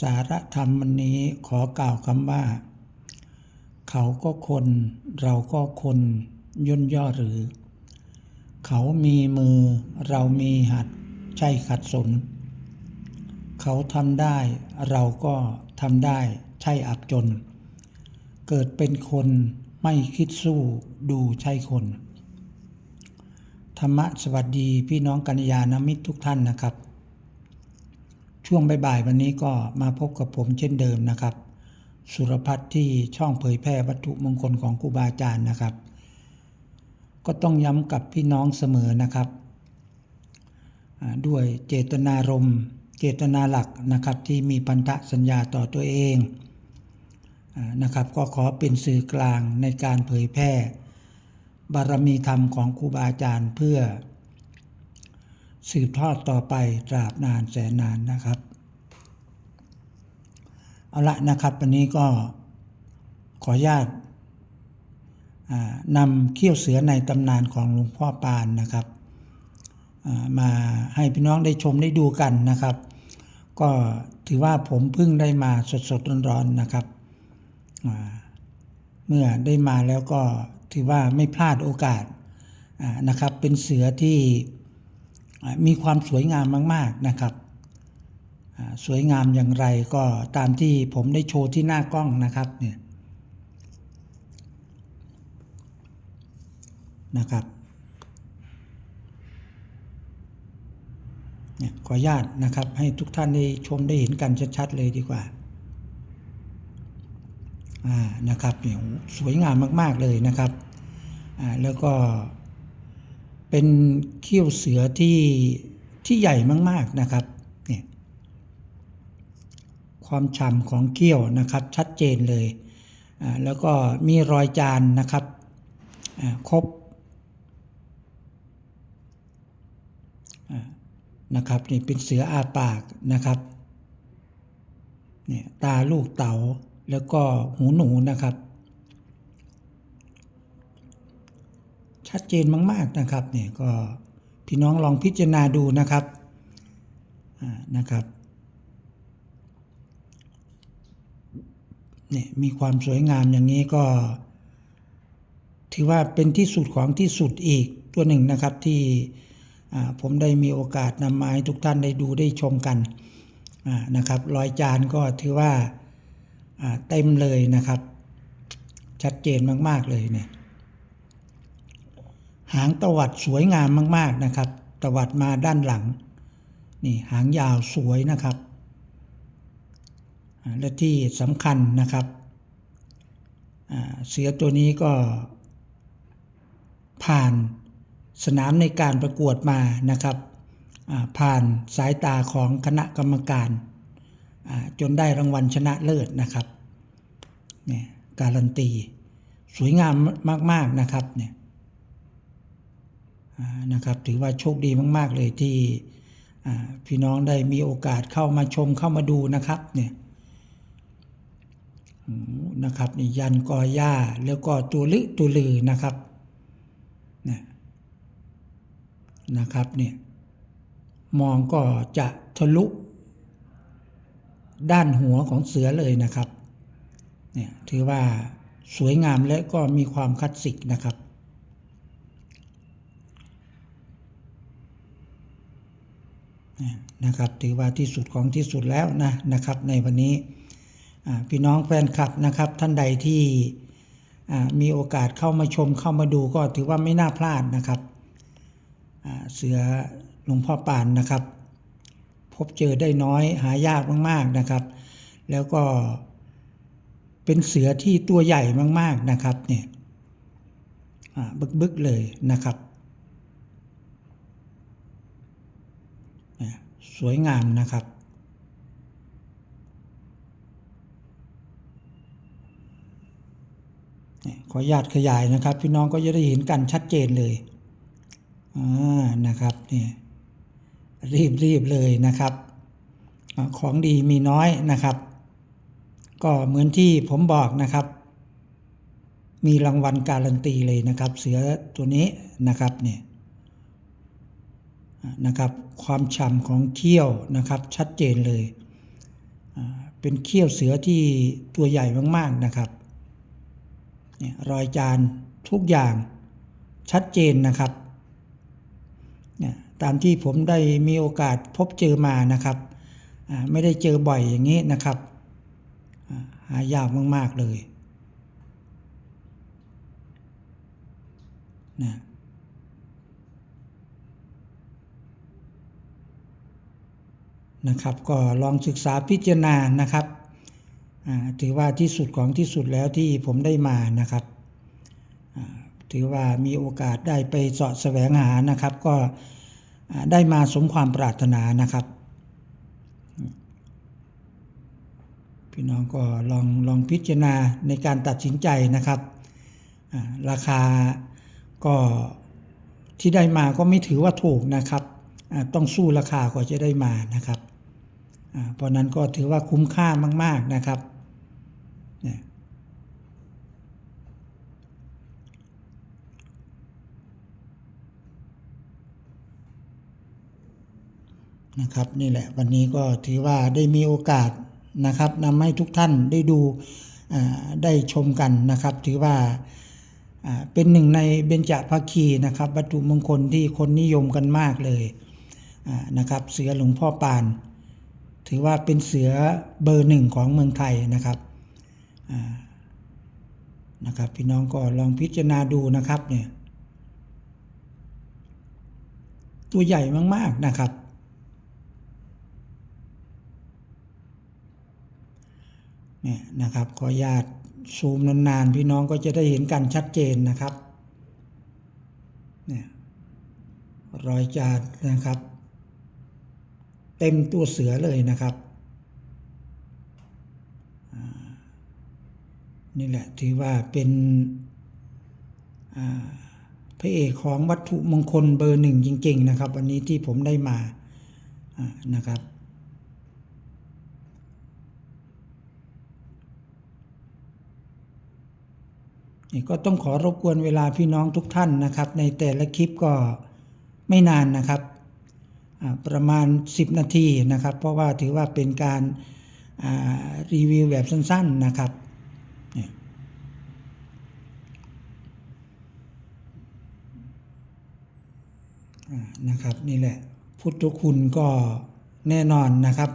สาระธรรมวันนี้ขอกล่าวคำว่า เขาก็คน เราก็คนย่นย่อหรือ เขามีมือ เรามีหัดใช่ขัดสน เขาทำได้ เราก็ทำได้ใช่อับจน เกิดเป็นคนไม่คิดสู้ดูใช่คน ธรรมะสวัสดีพี่น้องกัญญาณมิตรทุกท่านนะครับ ช่วงบ่ายๆวันนี้ก็มาพบกับผมเช่นเดิมนะครับ สุรพัฒน์ที่ช่องเผยแพร่วัตถุมงคลของครูบาอาจารย์นะครับ ก็ต้องย้ำกับพี่น้องเสมอนะครับ ด้วยเจตนารมณ์ เจตนาหลักนะครับที่มีพันธสัญญาต่อตัวเองนะครับ ก็ขอเป็นสื่อกลางในการเผยแพร่ บารมีธรรมของครูบาอาจารย์เพื่อ สืบทอดต่อไปตราบนานแสนนานนะครับ เอาละนะครับวันนี้ก็ขออนุญาตนำเขี้ยวเสือในตำนานของหลวงพ่อปานนะครับ มาให้พี่น้องได้ชมได้ดูกันนะครับ ก็ถือว่าผมเพิ่งได้มาสดๆร้อนๆนะครับ เมื่อได้มาแล้วก็ถือว่าไม่พลาดโอกาสนะครับ เป็นเสือที่ มีความสวยงามมาก ๆนะครับ สวยงามอย่างไรก็ตามที่ผมได้โชว์ที่หน้ากล้องนะครับเนี่ยนะครับเนี่ยขออนุญาตนะครับให้ทุกท่านได้ชมได้เห็นกันชัดๆเลยดีกว่าอ่านะครับเนี่ยสวยงามมาก ๆเลยนะครับอ่าแล้วก็ เป็นเขี้ยวเสือที่ที่ใหญ่มาก ๆนะครับเนี่ยความฉ่ำของเขี้ยวนะครับชัดเจนเลยอ่าแล้วก็มีรอยจานนะครับอ่าครบอ่านะครับนี่เป็นเสืออาปากนะครับเนี่ยตาลูกเต๋าแล้วก็หูหนูนะครับ ชัดเจนมาก ๆนะครับเนี่ยก็พี่น้องลองพิจารณาดูนะครับนะครับเนี่ยมีความสวยงามอย่างนี้ก็ ถือว่าเป็นที่สุดของที่สุดอีกตัวหนึ่งนะครับที่ผมได้มีโอกาสนำมาให้ทุกท่านได้ดูได้ชมกันนะครับรอยจานก็ถือว่าเต็มเลยนะครับ ชัดเจนมาก ๆ เลยเนี่ย หางตวัดสวยงามมาก ๆนะครับ ตวัดมาด้านหลัง นี่หางยาวสวยนะครับ และที่สำคัญนะครับ เสือตัวนี้ก็ผ่านสนามในการประกวดมานะครับ ผ่านสายตาของคณะกรรมการ จนได้รางวัลชนะเลิศนะครับเนี่ยการันตี สวยงามมาก ๆนะครับเนี่ย นะครับถือว่าโชคดีมาก ๆ เลยที่พี่น้องได้มีโอกาสเข้ามาชมเข้ามาดูนะครับเนี่ยนะครับนี่ยันกอหญ้าแล้วก็ตัวลึตัวลือนะครับนี่ยนะครับเนี่ยมองก็จะทะลุด้านหัวของเสือเลยนะครับเนี่ยถือว่าสวยงามและก็มีความคลาสสิกนะครับ นะครับถือว่าที่สุดของที่สุดแล้วนะนะครับในวันนี้พี่น้องแฟนคลับนะครับท่านใดที่มีโอกาสเข้ามาชมเข้ามาดูก็ถือว่าไม่น่าพลาดนะครับเสือหลวงพ่อปานนะครับ พบเจอได้น้อยหายากมากๆนะครับ แล้วก็เป็นเสือที่ตัวใหญ่มากๆนะครับเนี่ยบึกๆเลยนะครับ สวยงามนะครับ ขออนุญาตขยายนะครับ พี่น้องก็จะได้เห็นกันชัดเจนเลยอ่านะครับเนี่ยรีบรีบเลยนะครับอของดีมีน้อยนะครับ ก็เหมือนที่ผมบอกนะครับ มีรางวัลการันตีเลยนะครับ เสือตัวนี้นะครับเนี่ย นะครับ ความฉ่ำของเขี้ยวนะครับชัดเจนเลย เป็นเขี้ยวเสือที่ตัวใหญ่มากๆนะครับเนี่ยรอยจานทุกอย่างชัดเจนนะครับเนี่ยตามที่ผมได้มีโอกาสพบเจอมานะครับ ไม่ได้เจอบ่อยอย่างนี้นะครับ หายากมาก ๆ เลยนะ นะครับก็ลองศึกษาพิจารณานะครับถือว่าที่สุดของที่สุดแล้วที่ผมได้มานะครับถือว่ามีโอกาสได้ไปเสาะแสวงหานะครับ ก็ได้มาสมความปรารถนานะครับ พี่น้องก็ลองลองพิจารณาในการตัดสินใจนะครับ ราคาก็ที่ได้มาก็ไม่ถือว่าถูกนะครับ ต้องสู้ราคากว่าจะได้มานะครับ เพราะนั้นก็ถือว่าคุ้มค่ามาก ๆนะครับนะครับนี่แหละวันนี้ก็ถือว่าได้มีโอกาสนะครับนำให้ทุกท่านได้ดูได้ชมกันนะครับ ถือว่าเป็นหนึ่งในเบญจภคีนะครับ วัตถุมงคลที่คนนิยมกันมากเลยนะครับ เสือหลวงพ่อปาน ถือว่าเป็นเสือเบอร์หนึ่งของเมืองไทยนะครับนะครับ พี่น้องก็ลองพิจารณาดูนะครับเนี่ยตัวใหญ่มาก ๆ นะครับ เนี่ยนะครับ ขออนุญาตซูมนาน ๆ พี่น้องก็จะได้เห็นกันชัดเจนนะครับ เนี่ยรอยจานนะครับ เต็มตัวเสือเลยนะครับนี่แหละถือว่าเป็นพระเอกของวัตถุมงคลเบอร์หนึ่งจริง ๆ นะครับ วันนี้ที่ผมได้มานะครับ นี่ก็ต้องขอรบกวนเวลาพี่น้องทุกท่านนะครับ ในแต่ละคลิปก็ไม่นานนะครับ ประมาณ 10 นาทีนะครับ เพราะว่าถือว่าเป็นการรีวิวแบบสั้นๆนะครับนะครับนี่แหละพุทธคุณก็แน่นอนนะครับ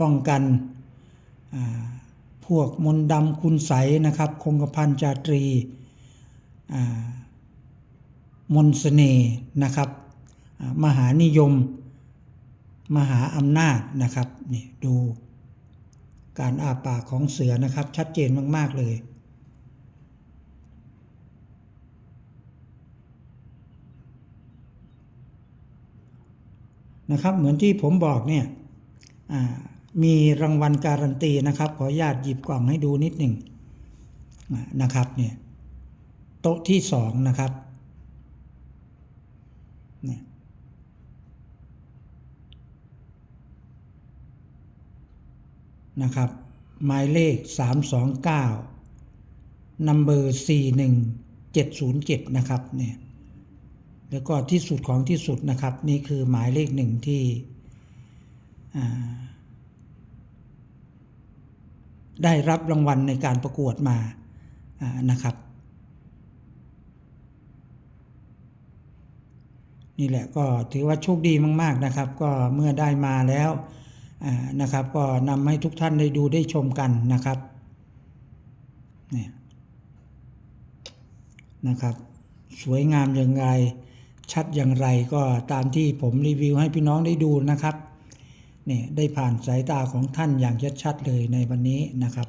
ป้องกันพวกมนต์ดำคุณใสนะครับ คงกระพันจาตรีมนต์เสน่ห์นะครับ มหานิยม มหาอำนาจนะครับนี่ดูการอาปากของเสือนะครับชัดเจนมาก ๆ เลย นะครับเหมือนที่ผมบอกเนี่ยมีรางวัลการันตีนะครับ ขอญาตหยิบกล่องให้ดูนิดหนึ่งนะครับเนี่ยโต๊ะที่สองนะครับเนี่ย นะครับ หมายเลข 329 นัมเบอร์ 41707 นะครับเนี่ยแล้วก็ที่สุดของที่สุดนะครับ นี่คือหมายเลขหนึ่งที่ได้รับรางวัลในการประกวดมานะครับ นี่แหละก็ถือว่าโชคดีมาก ๆนะครับ ก็เมื่อได้มาแล้ว นะครับ ก็นำให้ทุกท่านได้ดูได้ชมกันนะครับนี่นะครับ สวยงามอย่างไร ชัดอย่างไรก็ตามที่ผมรีวิวให้พี่น้องได้ดูนะครับเนี่ยได้ผ่านสายตาของท่านอย่างชัดๆเลยในวันนี้นะครับ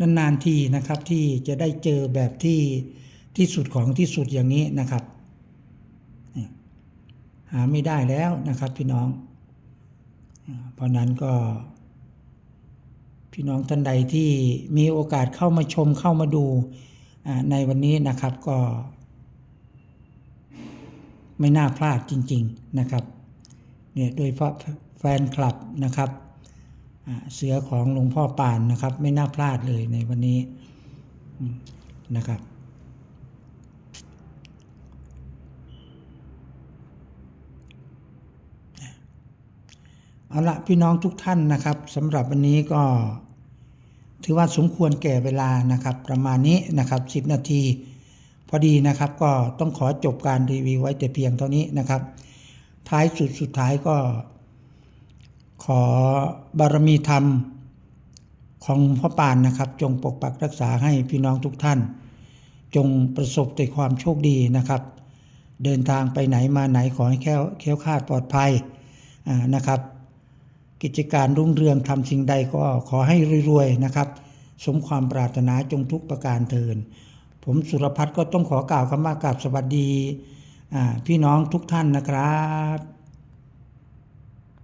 นานๆทีนะครับที่จะได้เจอแบบที่ที่สุดของที่สุดอย่างนี้นะครับ หาไม่ได้แล้วนะครับพี่น้อง เพราะนั้นก็ พี่น้องท่านใดที่มีโอกาสเข้ามาชมเข้ามาดูในวันนี้นะครับก็ ไม่น่าพลาดจริง ๆนะครับเนี่ยโดยเฉพาะแฟนคลับนะครับเสือของหลวงพ่อปานนะครับ ไม่น่าพลาดเลยในวันนี้นะครับ เอาละพี่น้องทุกท่านนะครับสำหรับวันนี้ก็ถือว่าสมควรแก่เวลานะครับ ประมาณนี้นะครับ 10 นาที พอดีนะครับก็ต้องขอจบการรีวิวไว้แต่เพียงเท่านี้นะครับ ท้ายสุดสุดท้ายก็ ขอบารมีธรรมของพ่อปานนะครับ จงปกปักรักษาให้พี่น้องทุกท่าน จงประสบแต่ความโชคดีนะครับ เดินทางไปไหนมาไหนขอให้แค้วแคล้วคาดปลอดภัยนะครับ กิจการรุ่งเรืองทำสิ่งใดก็ขอให้รวยๆนะครับ สมความปรารถนาจงทุกประการเทิน ผมสุรพัฒน์ก็ต้องขอกล่าวคำว่ากับสวัสดีพี่น้องทุกท่านนะครับ